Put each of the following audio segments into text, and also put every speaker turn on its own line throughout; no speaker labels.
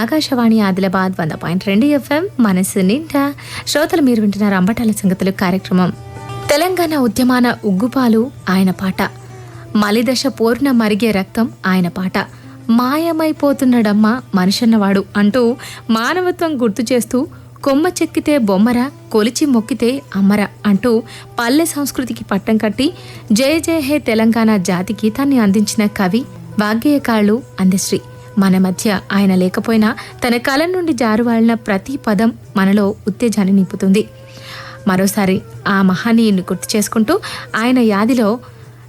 ఆకాశవాణి ఆదిలాబాద్ వంద పాయింట్ రెండు ఎఫ్ఎం మనసు నిండా. శ్రోతలు మీరు వింటున్నారు అంబటాల సంగతులు కార్యక్రమం. తెలంగాణ ఉద్యమాన ఉగ్గుపాలు ఆయన పాట. మలిదశ పూర్ణ మరిగే రక్తం ఆయన పాట. మాయమైపోతున్నాడమ్మా మనిషన్నవాడు అంటూ మానవత్వం గుర్తు చేస్తూ కొమ్మ చెక్కితే బొమ్మర కొలిచి మొక్కితే అమ్మర అంటూ పల్లె సంస్కృతికి పట్టం కట్టి జయ జయ హే తెలంగాణ జాతి గీతాన్ని అందించిన కవి వాగ్గేయకాళ్ళు అందశ్రీ. మన మధ్య ఆయన లేకపోయినా తన కలం నుండి జారువాలిన ప్రతి పదం మనలో ఉత్తేజాన్ని నింపుతుంది. మరోసారి ఆ మహనీయుని గుర్తు చేసుకుంటూ ఆయన యాదిలో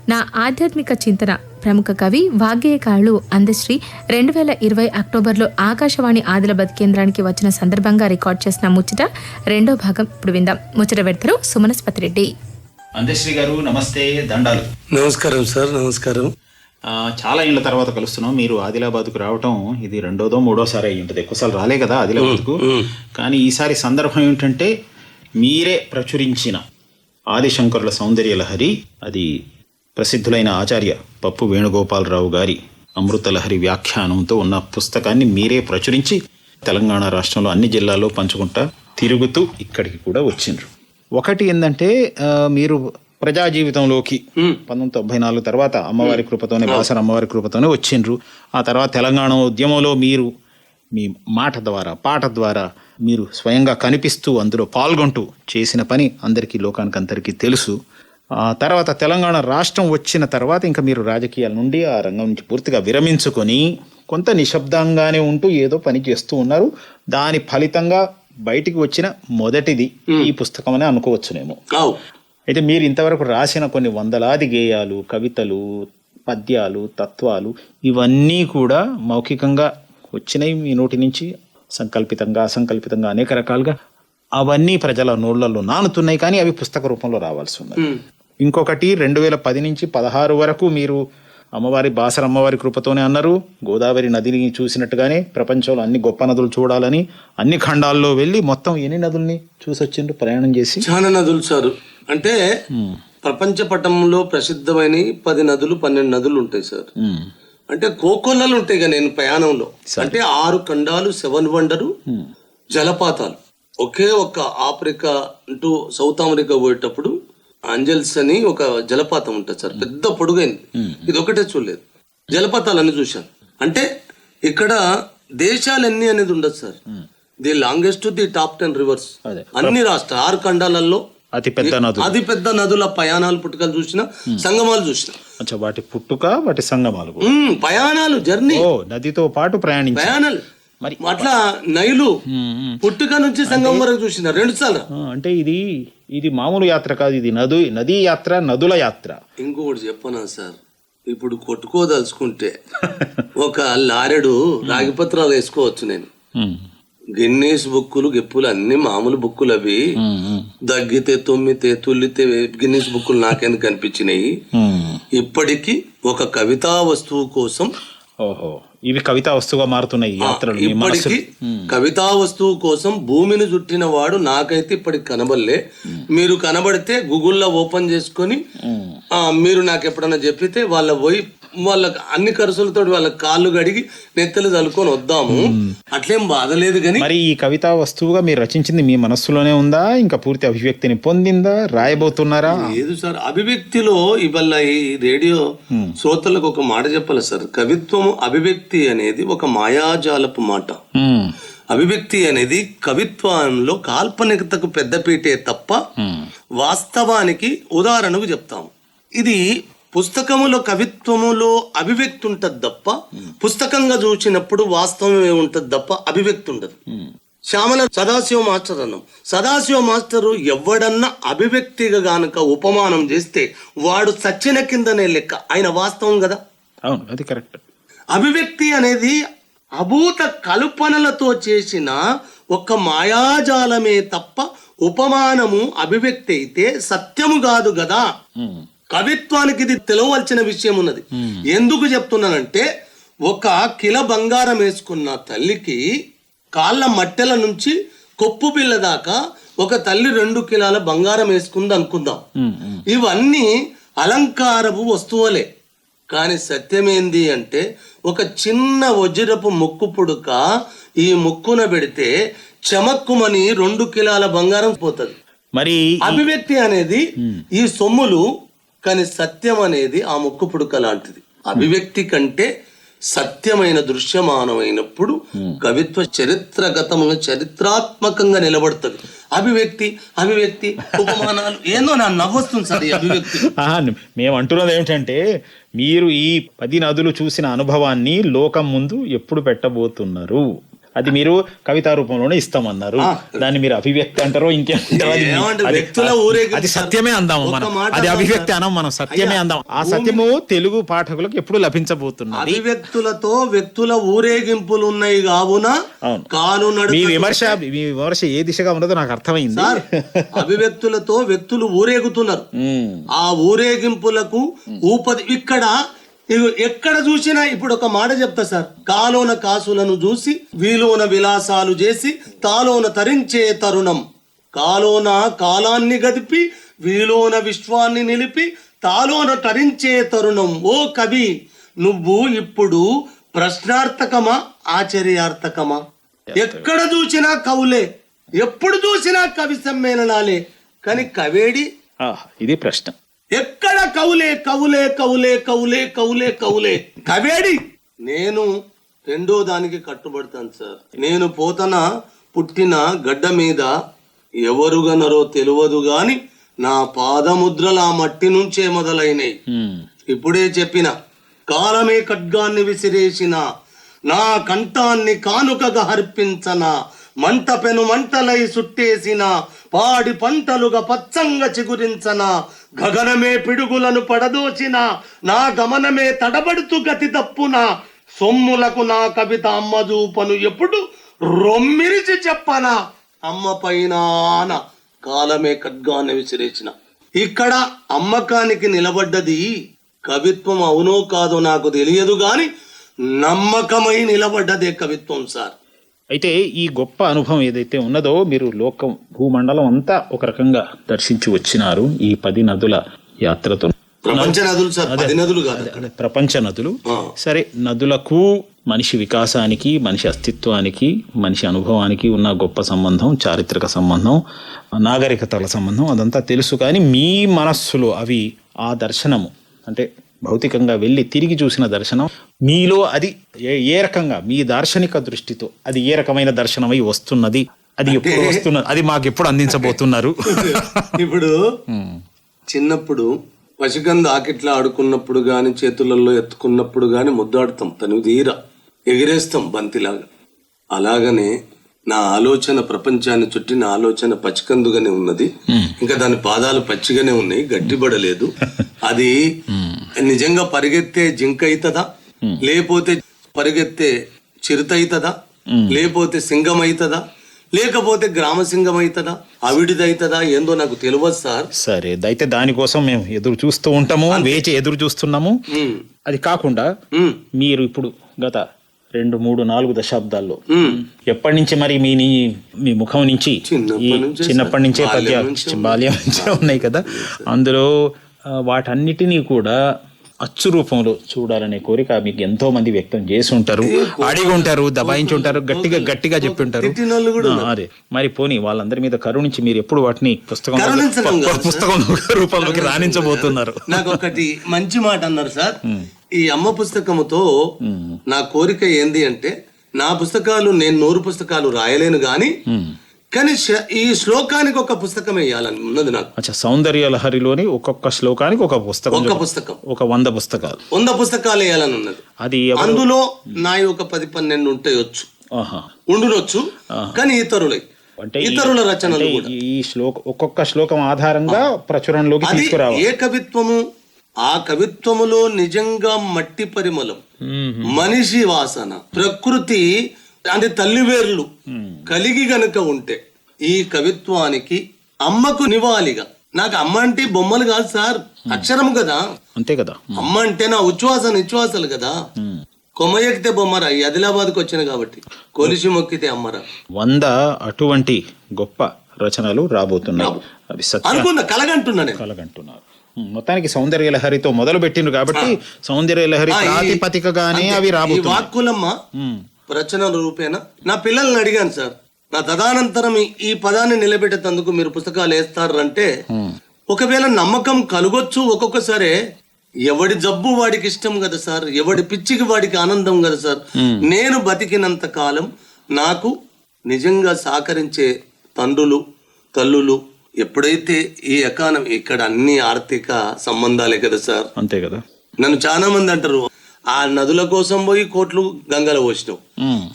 నా ఆధ్యాత్మిక చింతన ప్రముఖ కవి వాగ్గేయకాళ్ళు అందశ్రీ రెండు వేల ఇరవై అక్టోబర్లో ఆకాశవాణి ఆదిలాబాద్ కేంద్రానికి వచ్చిన సందర్భంగా రికార్డ్ చేసిన ముచ్చట రెండో భాగం ఇప్పుడు విందాం. ముచ్చట పెడతారు సుమనస్పతి రెడ్డి
అందశ్రీ గారు నమస్తే దండాలు.
నమస్కారం సార్ నమస్కారం.
చాలా ఏళ్ళ తర్వాత కలుస్తున్నాం. మీరు ఆదిలాబాద్కు రావటం ఇది రెండోదో మూడోసారి అయ్యి ఉంటుంది. ఎక్కువసార్లు రాలే కదా ఆదిలాబాద్కు. కానీ ఈసారి సందర్భం ఏమిటంటే మీరే ప్రచురించిన ఆదిశంకరుల సౌందర్య లహరి అది ప్రసిద్ధులైన ఆచార్య పప్పు వేణుగోపాలరావు గారి అమృతలహరి వ్యాఖ్యానంతో ఉన్న పుస్తకాన్ని మీరే ప్రచురించి తెలంగాణ రాష్ట్రంలో అన్ని జిల్లాల్లో పంచుకుంటా తిరుగుతూ ఇక్కడికి కూడా వచ్చిండ్రు. ఒకటి ఏంటంటే మీరు ప్రజా జీవితంలోకి పంతొమ్మిది తొంభై నాలుగు తర్వాత అమ్మవారి కృపతోనే బాసర అమ్మవారి కృపతోనే వచ్చిండ్రు. ఆ తర్వాత తెలంగాణ ఉద్యమంలో మీరు మీ మాట ద్వారా పాట ద్వారా మీరు స్వయంగా కనిపిస్తూ అందులో పాల్గొంటూ చేసిన పని అందరికీ లోకానికి అందరికీ తెలుసు. ఆ తర్వాత తెలంగాణ రాష్ట్రం వచ్చిన తర్వాత ఇంకా మీరు రాజకీయాల నుండి ఆ రంగం నుంచి పూర్తిగా విరమించుకొని కొంత నిశ్శబ్దంగానే ఉంటూ ఏదో పని చేస్తూ ఉన్నారు. దాని ఫలితంగా బయటికి వచ్చిన మొదటిది ఈ పుస్తకం అని అనుకోవచ్చునేమో. అయితే మీరు ఇంతవరకు రాసిన కొన్ని వందలాది గేయాలు కవితలు పద్యాలు తత్వాలు ఇవన్నీ కూడా మౌఖికంగా వచ్చినాయి మీ నోటి నుంచి సంకల్పితంగా అసంకల్పితంగా అనేక రకాలుగా అవన్నీ ప్రజల నోళ్ళలో నానుతున్నాయి కానీ అవి పుస్తక రూపంలో రావాల్సి ఉన్నది. ఇంకొకటి రెండు వేల పది నుంచి పదహారు వరకు మీరు అమ్మవారి బాసర అమ్మవారి కృపతోనే అన్నారు. గోదావరి నదిని చూసినట్టుగానే ప్రపంచంలో అన్ని గొప్ప నదులు చూడాలని అన్ని ఖండాల్లో వెళ్ళి మొత్తం ఎన్ని నదుల్ని చూసొచ్చిండ్రు ప్రయాణం చేసి?
చాలా నదులు సార్. అంటే ప్రపంచ పటంలో ప్రసిద్ధమైన పది నదులు పన్నెండు నదులు ఉంటాయి సార్. అంటే కోకొల్లలు ఉంటాయి కదా నేను ప్రయాణంలో. అంటే ఆరు ఖండాలు సెవెన్ వండరు జలపాతాలు. ఒకే ఒక ఆఫ్రికా అంటూ సౌత్ అమెరికా పోయేటప్పుడు అంజల్స్ అని ఒక జలపాతం ఉంటుంది సార్. పెద్ద పొడుగైంది. ఇది ఒకటే చూడలేదు. జలపాతాలన్నీ చూశాను. అంటే ఇక్కడ దేశాలన్నీ అనేది ఉండదు sir. The longest the top ten rivers. అన్ని రాష్ట్ర ఆరు ఖండాలలో
అతి పెద్ద నదులు.
అతి పెద్ద నదుల ప్రయాణాలు పుట్టుకలు చూసిన సంగమాలు చూసిన.
అచ్చా వాటి పుట్టుక వాటి సంగమాలు
ప్రయాణాలు జర్నీ.
ఓ నదితో పాటు ప్రయాణించి.
ప్రయాణాలు
మరి
అట్లా నైలు పుట్టుక నుంచి సంగం వరకు చూసిన. రెండు సార్లు.
అంటే ఇది ఇది మామూలు యాత్ర కాదు ఇది నదు నదీ యాత్ర నదుల యాత్ర.
ఇంకొకటి చెప్పనా సార్? ఇప్పుడు కొట్టుకోదలుచుకుంటే ఒక లారెడు రాగిపత్రాలు వేసుకోవచ్చు నేను. గిన్నీస్ బుక్కులు గిప్పులు అన్ని మామూలు బుక్కులు అవి. దగ్గితే తుమ్మితే తుల్లితే గిన్నీస్ బుక్కులు నాకెందుకు కనిపించినాయి. ఇప్పటికీ ఒక కవితా వస్తువు కోసం
ఓహో ఇవి కవితా వస్తువుగా మారుతున్నాయి యాత్రలు
ఇప్పటికి కవితా వస్తువు కోసం భూమిని చుట్టిన వాడు నాకైతే ఇప్పటికి కనబడలే. మీరు కనబడితే గూగుల్లో ఓపెన్ చేసుకొని మీరు నాకు ఎప్పుడన్నా చెప్పితే వాళ్ళ పోయి వాళ్ళ అన్ని ఖర్చులతో వాళ్ళ కాళ్ళు కడిగి నెత్తలు చల్లుకొని వద్దాము. అట్లేం బాధ లేదు కానీ
మరి ఈ కవితా వస్తువుగా మీరు రచించింది మీ మనస్సులోనే ఉందా? ఇంకా పూర్తి అభివ్యక్తిని పొందిందా? రాయబోతున్నారా?
లేదు సార్. అభివ్యక్తిలో ఇవాళ ఈ రేడియో శ్రోతలకు ఒక మాట చెప్పాలి సార్. కవిత్వం అభివ్యక్తి అనేది ఒక మాయాజాలపు మాట. అభివ్యక్తి అనేది కవిత్వంలో కాల్పనికతకు పెద్దపీటే తప్ప వాస్తవానికి ఉదాహరణకు చెప్తాము. ఇది పుస్తకములో కవిత్వములో అభివ్యక్తి ఉంటది తప్ప పుస్తకంగా చూసినప్పుడు వాస్తవమే ఉంటది తప్ప అభివ్యక్తి ఉండదు. శ్యామల సదాశివ మాస్టర్ అన్నాం. సదాశివ మాస్టరు ఎవడన్నా అభివ్యక్తిగా గానక ఉపమానం చేస్తే వాడు సచ్చిన కిందనే లెక్క. ఆయన వాస్తవం కదా?
అవును అది కరెక్ట్.
అభివ్యక్తి అనేది అభూత కల్పనలతో చేసిన ఒక మాయాజాలమే తప్ప ఉపమానము అభివ్యక్తి అయితే సత్యము కాదు కదా. కవిత్వానికి ఇది తెలవలసిన విషయం ఉన్నది ఎందుకు చెప్తున్నానంటే ఒక కిల బంగారం వేసుకున్న తల్లికి కాళ్ళ మట్టెల నుంచి కొప్పు పిల్ల దాకా ఒక తల్లి రెండు కిలాల బంగారం వేసుకుంది అనుకుందాం. ఇవన్నీ అలంకారపు వస్తువులే. కానీ సత్యమేంది అంటే ఒక చిన్న వజ్రపు ముక్కు పుడుక ఈ ముక్కున పెడితే చమక్కుమని రెండు కిలాల బంగారం పోతుంది.
మరి
అభివ్యక్తి అనేది ఈ సొమ్ములు కానీ సత్యం అనేది ఆ ముక్కు పుడుక లాంటిది. అభివ్యక్తి కంటే సత్యమైన దృశ్యమానమైనప్పుడు కవిత్వ చరిత్రగతముగా చరిత్రాత్మకంగా నిలబడుతుంది అభివ్యక్తి అభివ్యక్తి ఉపమానాలు ఏందో నా నవ్వొస్తుంది సార్ అభివ్యక్తి.
మేము అంటున్నది ఏమిటంటే మీరు ఈ పది నదులు చూసిన అనుభవాన్ని లోకం ముందు ఎప్పుడు పెట్టబోతున్నారు? అది మీరు కవితా రూపంలోనే ఇస్తామన్నారు. దాన్ని మీరు అభివ్యక్తి అంటారో ఇంకేమంటారో అది సత్యమే అందాము మనం. అది అభివ్యక్తి. అనం మనం సత్యమే అందాం ఆ సత్యము తెలుగు పాఠకులకు ఎప్పుడు లభించబోతున్నది.
అభివ్యక్తులతో వ్యక్తుల ఊరేగింపులు ఉన్నాయి కావున. కాను
మీ విమర్శ మీ విమర్శ ఏ దిశగా ఉన్నదో నాకు అర్థమైంది.
అభివ్యక్తులతో వ్యక్తులు ఊరేగుతున్నారు. ఆ ఊరేగింపులకు ఊపది ఇక్కడ ఎక్కడ చూసినా ఇప్పుడు ఒక మాట చెప్తా సార్. కాలోన కాసులను చూసి వీలోన విలాసాలు చేసి తాలోన తరించే తరుణం. కాలోన కాలాన్ని గదిపి వీలోన విశ్వాన్ని నిలిపి తాలోన తరించే తరుణం. ఓ కవి నువ్వు ఇప్పుడు ప్రశ్నార్థకమా ఆశ్చర్యార్థకమా ఎక్కడ చూసినా కవులే ఎప్పుడు చూసినా కవి సమ్మేళనాలే. కానీ కవేడి?
ఆహ్, ఇది ప్రశ్న.
ఎక్కడ కవులే కవులే కవులే కవులే కవులే కవులే. కవేడి! నేను రెండో దానికి కట్టుబడతాను సార్. నేను పోతన పుట్టిన గడ్డ మీద ఎవరుగనరో తెలియదు గాని నా పాదముద్రలు ఆ మట్టి నుంచే మొదలైనవి
ఉమ్,
ఇప్పుడే చెప్పిన కాలమే ఖడ్గాన్ని విసిరేసిన నా కంఠాన్ని కానుకగా హర్పించన మంట పెను మంటలై సుట్టేసిన పాడి పంటలుగా పచ్చంగా చిగురించన? గగనమే పిడుగులను పడదోచిన? నా గమనమే తడబడుతూ గతి తప్పున? సొమ్ములకు నా కవిత అమ్మ చూపను ఎప్పుడు? రొమ్మిరిచి చెప్పనా? అమ్మ పైన కాలమే ఖడ్గాన్ని విసిరేసిన ఇక్కడ అమ్మకానికి నిలబడ్డది కవిత్వం అవునో కాదో నాకు తెలియదు గాని నమ్మకమై నిలబడ్డదే కవిత్వం సార్.
అయితే ఈ గొప్ప అనుభవం ఏదైతే ఉన్నదో మీరు లోకం భూమండలం అంతా ఒక రకంగా దర్శించి వచ్చినారు ఈ పది నదుల యాత్రతో.
ప్రపంచ నదులు సార్ పది నదులు కాదు
అదే ప్రపంచ నదులు. సరే నదులకు మనిషి వికాసానికి మనిషి అస్తిత్వానికి మనిషి అనుభవానికి ఉన్న గొప్ప సంబంధం చారిత్రక సంబంధం నాగరికతల సంబంధం అదంతా తెలుసు. కానీ మీ మనస్సులో అవి ఆ దర్శనము. అంటే భౌతికంగా వెళ్ళి తిరిగి చూసిన దర్శనం. మీలో అది ఏ రకంగా? మీ దార్శనిక దృష్టితో అది ఏ రకమైన దర్శనమై వస్తున్నది? అది ఎప్పుడు వస్తున్నది అది మాకు ఎప్పుడు అందించబోతున్నారు?
ఇప్పుడు చిన్నప్పుడు పసికంద ఆకిట్లా ఆడుకున్నప్పుడు గాని చేతులలో ఎత్తుకున్నప్పుడు గాని ముద్దాడుతాం. తను తీర. ఎగిరేస్తాం బంతిలాగా. అలాగనే నా ఆలోచన ప్రపంచాన్ని చుట్టిన ఆలోచన పచ్చికందుగానే ఉన్నది. ఇంకా దాని పాదాలు పచ్చిగానే ఉన్నాయి గట్టిపడలేదు అది నిజంగా పరిగెత్తే జింక అవుతుందా లేకపోతే పరిగెత్తే చిరుత అవుతుందా లేకపోతే సింగం అవుతుందా లేకపోతే గ్రామ సింగం అవుతుందా అవిడిది అవుతుందా ఏందో నాకు తెలియదు సార్.
సరే అయితే దానికోసం మేము ఎదురు చూస్తూ ఉంటాము వేచి ఎదురు చూస్తున్నాము. అది కాకుండా మీరు ఇప్పుడు గత రెండు మూడు నాలుగు దశాబ్దాల్లో. ఎప్పటి నుంచి మరి మీ మీ ముఖం నుంచి
చిన్నప్పటి నుంచే
చిన్నప్పటి నుంచే
సార్.
పద్య
బాల్యం నుంచే
ఉన్నాయి కదా. అందులో వాటన్నిటినీ కూడా అచ్చు రూపంలో చూడాలనే కోరిక మీకు ఎంతో మంది వ్యక్తం చేసి ఉంటారు. అడిగి ఉంటారు దబాయించి ఉంటారు గట్టిగా గట్టిగా చెప్పి ఉంటారు. అదే. మరి పోనీ వాళ్ళందరి మీద కరుణించి మీరు ఎప్పుడు వాటిని పుస్తకం పుస్తకం రూపంలోకి రాణించబోతున్నారు.
నాకు ఒకటి మంచి మాట అన్నారు సార్. ఈ అమ్మ పుస్తకముతో నా కోరిక ఏంది అంటే నా పుస్తకాలు నేను నూరు పుస్తకాలు రాయలేను గాని కానీ ఈ శ్లోకానికి ఒక పుస్తకం వేయాలని ఉన్నది నాకు.
అచ్చా సౌందర్య లహరిలోని ఒక్కొక్క శ్లోకానికి ఒక పుస్తకం
ఒక్క పుస్తకం.
ఒక వంద పుస్తకాలు.
వంద పుస్తకాలు వేయాలని ఉన్నది.
అది
అందులో నాయి ఒక పది పన్నెండు ఉంటాయొచ్చు.
ఆహా.
ఉండునొచ్చు కానీ ఇతరులై.
అంటే
ఇతరుల రచనలు
ఈ శ్లోక ఒక్కొక్క శ్లోకం ఆధారంగా ప్రచురణలోకి తీసుకురావాలి.
ఏ కవిత్వము ఆ కవిత్వములో నిజంగా మట్టి పరిమళం. మనిషి వాసన ప్రకృతి అంటే తల్లివేర్లు కలిగి గనుక ఉంటే ఈ కవిత్వానికి అమ్మకు నివాళిగా. నాకు అమ్మ అంటే బొమ్మలు కాదు సార్ అక్షరం కదా.
అంతే కదా.
అమ్మ అంటే నా ఉచ్ఛ్వాస నిశ్వాసాలు కదా. కొమ్మ ఎక్కితే బొమ్మరా ఈ ఆదిలాబాద్కి వచ్చిన కాబట్టి. కొలిసి మొక్కితే అమ్మరా.
వంద అటువంటి గొప్ప రచనలు రాబోతున్నాయి.
అనుకున్నా కలగంటున్నా నేను.
కలగంటున్నారు. మొత్తానికి సౌందర్య లహరితో మొదలు పెట్టిండ్రు కాబట్టి సౌందర్య లహరి
అంతే.
అవి రాబోతున్నాయి.
వాక్కులమ్మ రచన రూపేణ నా పిల్లల్ని అడిగాను సార్. నా తదనంతరం ఈ- ఈ పదాన్ని నిలబెట్టేందుకు మీరు పుస్తకాలు వేస్తారు అంటే ఒకవేళ నమ్మకం కలగొచ్చు ఒక్కొక్కసారి ఎవడి జబ్బు వాడికి ఇష్టం కదా సార్ ఎవడి పిచ్చికి వాడికి ఆనందం కదా సార్. నేను బతికినంత కాలం నాకు నిజంగా సహకరించే తండ్రులు తల్లులు ఎప్పుడైతే ఈ ఎకానమీ ఇక్కడ అన్ని ఆర్థిక సంబంధాలే కదా సార్?
అంతే కదా.
నన్ను చాలా మంది అంటారు ఆ నదుల కోసం పోయి కోట్లు గంగలో పోసినావు.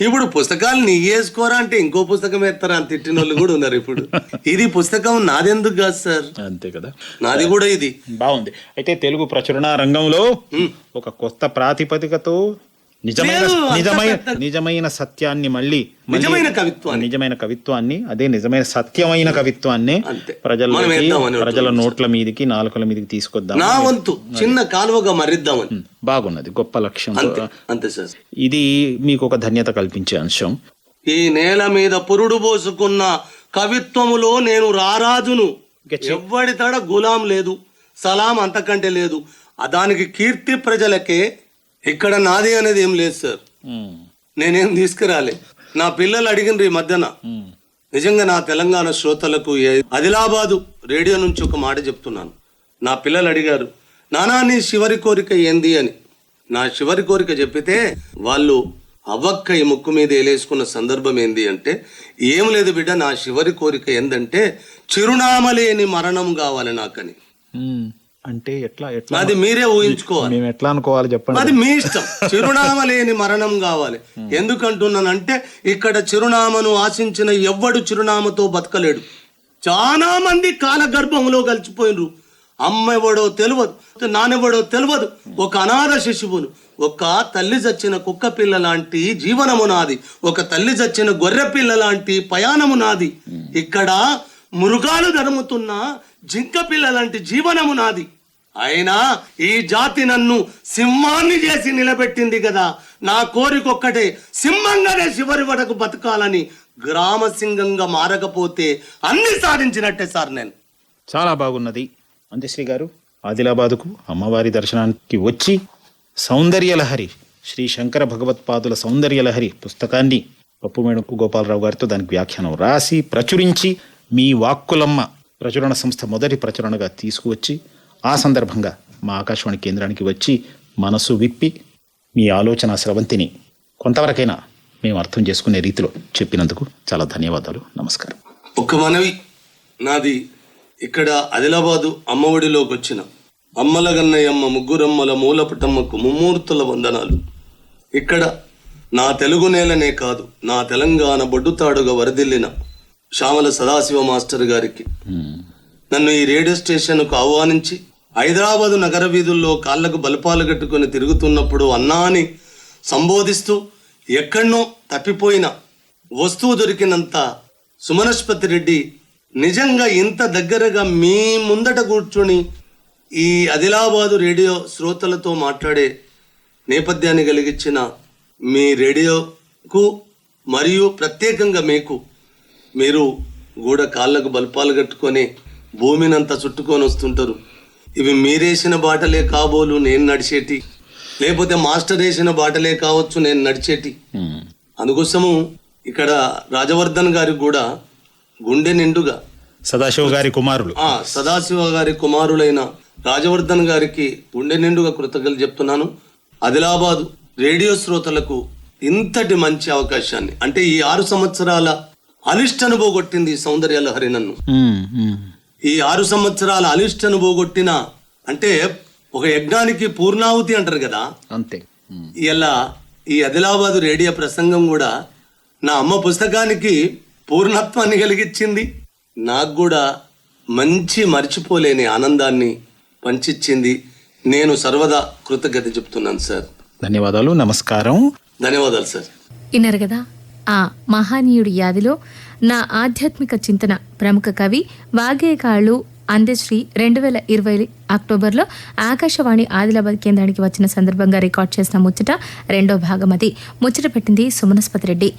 ఇప్పుడు పుస్తకాలు నీ వేసుకోరా అంటే ఇంకో పుస్తకం ఎత్తారా అని తిట్టిన వాళ్ళు కూడా ఉన్నారు ఇప్పుడు. ఇది పుస్తకం నాదెందుకు కాదు సార్?
అంతే కదా.
నాది కూడా ఇది.
బాగుంది. అయితే తెలుగు ప్రచురణ రంగంలో ఒక కొత్త ప్రాతిపదికతో నిజమైన నిజమైన నిజమైన సత్యాన్ని మళ్ళీ
నిజమైన కవిత్వాన్ని.
నిజమైన కవిత్వాన్ని అదే నిజమైన సత్యమైన కవిత్వాన్ని
వేద్దామని
ప్రజల నోట్ల మీదకి నాలుకల మీదకి తీసుకొద్దాం
నా వంతు చిన్న కాలువగా మరిద్దామని
బాగున్నది గొప్ప లక్ష్యం.
అంతే సార్.
ఇది మీకు ఒక ధన్యత కల్పించే అంశం.
ఈ నేల మీద పురుడు పోసుకున్న కవిత్వములో నేను రారాజును. ఎవ్వడి తడ గులాం లేదు సలాం అంతకంటే లేదు. దానికి కీర్తి ప్రజలకే ఇక్కడ నాది అనేది ఏం లేదు సార్ నేనేం తీసుకురాలే. నా పిల్లలు అడిగినరు ఈ మధ్యన. నిజంగా నా తెలంగాణ శ్రోతలకు ఆదిలాబాదు రేడియో నుంచి ఒక మాట చెప్తున్నాను. నా పిల్లలు అడిగారు నానా నీ చివరి కోరిక ఏంది? అని. నా చివరి కోరిక చెప్పితే వాళ్ళు అవ్వక్క ఈ ముక్కు మీద వేలేసుకున్న సందర్భం ఏంది అంటే ఏం లేదు బిడ్డ నా చివరి కోరిక ఏందంటే చిరునామా లేని మరణం కావాలి నాకని.
అంటే ఎట్లా ఎట్లా
అది మీరే ఊహించుకోవాలి.
మేము ఎట్లా అనుకోవాలి చెప్పండి.
అది మీ ఇష్టం. చిరునామా లేని మరణం కావాలి. ఎందుకంటున్నానంటే ఇక్కడ చిరునామను ఆశించిన ఎవ్వడు చిరునామతో బతకలేడు. చాలా మంది కాలగర్భంలో కలిసిపోయినరు. అమ్మ ఎవడో తెలియదు నానెవడో తెలియదు ఒక అనాథ శిశువును ఒక తల్లి చచ్చిన కుక్క పిల్ల లాంటి జీవనము నాది. ఒక తల్లి చచ్చిన గొర్రె పిల్ల లాంటి పయాణము నాది. ఇక్కడ మృగాలు ధరుముతున్న జింక పిల్లలాంటి జీవనము నాది. అయినా ఈ జాతి నన్ను సింహాన్ని చేసి నిలబెట్టింది కదా. నా కోరికొక్కటే సింహంగానే చివరి వరకు బతకాలని గ్రామ సింగంగా మారకపోతే అన్ని సాధించినట్టే సార్ నేను.
చాలా బాగున్నది. అందశ్రీ గారు ఆదిలాబాదుకు అమ్మవారి దర్శనానికి వచ్చి సౌందర్యలహరి శ్రీ శంకర భగవత్పాదుల సౌందర్యలహరి పుస్తకాన్ని పప్పుమేడం గోపాలరావు గారితో దానికి వ్యాఖ్యానం రాసి ప్రచురించి మీ వాక్కులమ్మ ప్రచురణ సంస్థ మొదటి ప్రచురణగా తీసుకువచ్చి ఆ సందర్భంగా మా ఆకాశవాణి కేంద్రానికి వచ్చి మనసు విప్పి మీ ఆలోచన స్రవంతిని కొంతవరకైనా మేము అర్థం చేసుకునే రీతిలో చెప్పినందుకు చాలా ధన్యవాదాలు. నమస్కారం.
ఒక మనవి. నాది ఇక్కడ ఆదిలాబాదు అమ్మఒడిలోకి వచ్చిన అమ్మల గన్నయ్యమ్మ ముగ్గురమ్మల మూలపుటమ్మకు ముమ్మూర్తుల వందనాలు. ఇక్కడ నా తెలుగు నేలనే కాదు నా తెలంగాణ బొడ్డుతాడుగా వరదిల్లిన శ్యామల సదాశివ మాస్టర్ గారికి. నన్ను ఈ రేడియో స్టేషన్కు ఆహ్వానించి హైదరాబాదు నగర వీధుల్లో కాళ్ళకు బలపాలు కట్టుకొని తిరుగుతున్నప్పుడు అన్నా అని సంబోధిస్తూ ఎక్కడనో తప్పిపోయిన వస్తువు దొరికినంత సుమనస్పతి రెడ్డి నిజంగా ఇంత దగ్గరగా మీ ముందట కూర్చొని ఈ ఆదిలాబాదు రేడియో శ్రోతలతో మాట్లాడే నేపథ్యాన్ని కలిగించిన మీ రేడియోకు మరియు ప్రత్యేకంగా మీకు మీరు కూడా కాళ్ళకు బల్పాలు కట్టుకొని భూమినంతా చుట్టుకొని వస్తుంటారు. ఇవి మీరేసిన బాటలే కాబోలు నేను నడిచేటి. లేకపోతే మాస్టర్ వేసిన బాటలే కావచ్చు నేను నడిచేటి. అందుకోసము ఇక్కడ రాజవర్ధన్ గారికి కూడా గుండె నిండుగా.
సదాశివ గారి కుమారులు.
ఆ సదాశివ గారి కుమారులైన రాజవర్ధన్ గారికి గుండె నిండుగా కృతజ్ఞతలు చెప్తున్నాను. ఆదిలాబాద్ రేడియో శ్రోతలకు ఇంతటి మంచి అవకాశాన్ని అంటే ఈ ఆరు సంవత్సరాల అలిష్టను పోగొట్టింది ఈ సౌందర్య లహరి నన్ను. ఈ ఆరు సంవత్సరాల అలిష్టను పోగొట్టిన అంటే ఒక యజ్ఞానికి పూర్ణాహుతి అంటారు కదా?
అంతే.
ఇలా ఈ ఆదిలాబాద్ రేడియో ప్రసంగం కూడా నా అమ్మ పుస్తకానికి పూర్ణత్వాన్ని కలిగించింది నాకు కూడా మంచి మర్చిపోలేని ఆనందాన్ని పంచిచ్చింది. నేను సర్వదా కృతజ్ఞత చెప్తున్నాను సార్.
ధన్యవాదాలు నమస్కారం.
ధన్యవాదాలు సార్.
విన్నారు కదా? ఆ మహానీయుడి యాదిలో నా ఆధ్యాత్మిక చింతన ప్రముఖ కవి వాగేకాళ్ళు అందశ్రీ రెండు వేల ఇరవై అక్టోబర్లో ఆకాశవాణి ఆదిలాబాద్ కేంద్రానికి వచ్చిన సందర్భంగా రికార్డ్ చేసిన ముచ్చట రెండో భాగం అది. ముచ్చట పెట్టింది సుమనస్పతి రెడ్డి.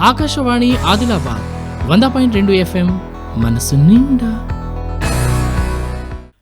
ఆకాశవాణి ఆదిలాబాద్ వంద పాయింట్ రెండు ఎఫ్ఎం మనసు నిండా.